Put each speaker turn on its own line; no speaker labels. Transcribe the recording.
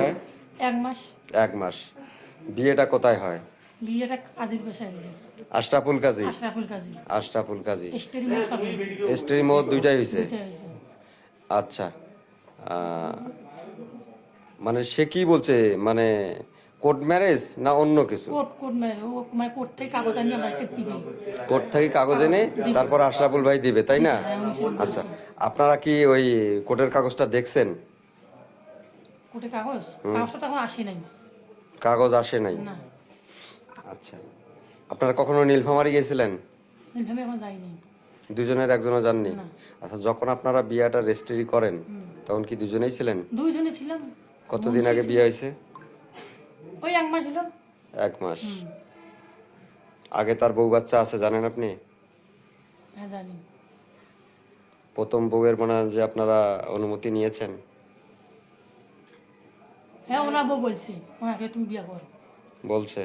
হ্যাঁ?
এক মাস।
এক মাস। বিয়েটা কোথায় হয়?
বিয়েটা কাজের হয়েছে।
আশরাফুল কাজী?
আশরাফুল কাজী।
আশরাফুল কাজী। দুইটাই হয়েছে? আচ্ছা। মানে সে কি বলছে? মানে কোর্ট ম্যারেজ না অন্য কিছু?
কোর্ট মানে থেকে কাগজ
এনে তারপর আশরাফুল ভাই দিবে তাই না?
হ্যাঁ,
আচ্ছা। আপনারা কি ওই কোর্টের কাগজটা দেখছেন?
কোর্টে কাগজ? কাগজটা তো এখন আসে নাই।
কাগজ আসে নাই?
না।
আচ্ছা। আপনারা কখনো নীলফামারি গেছিলেন?
এইভাবে এখন যাইনি।
দুজনের একজনও যাননি? আচ্ছা যখন আপনারা বিয়েটা রেজিস্ট্রি করেন তখন কি দুজনেই ছিলেন?
দুইজনে ছিলাম।
কতদিন আগে বিয়ে হয়েছে?
ওই এক মাস হলো।
এক মাস। আগে তার বউ বাচ্চা আছে জানেন আপনি?
হ্যাঁ জানি।
প্রথম বউয়ের মানে যে আপনারা অনুমতি নিয়েছেন।
হ্যাঁ ওনার বউ বলছে। ওনাকে তুমি বিয়ে করো।
বলছে?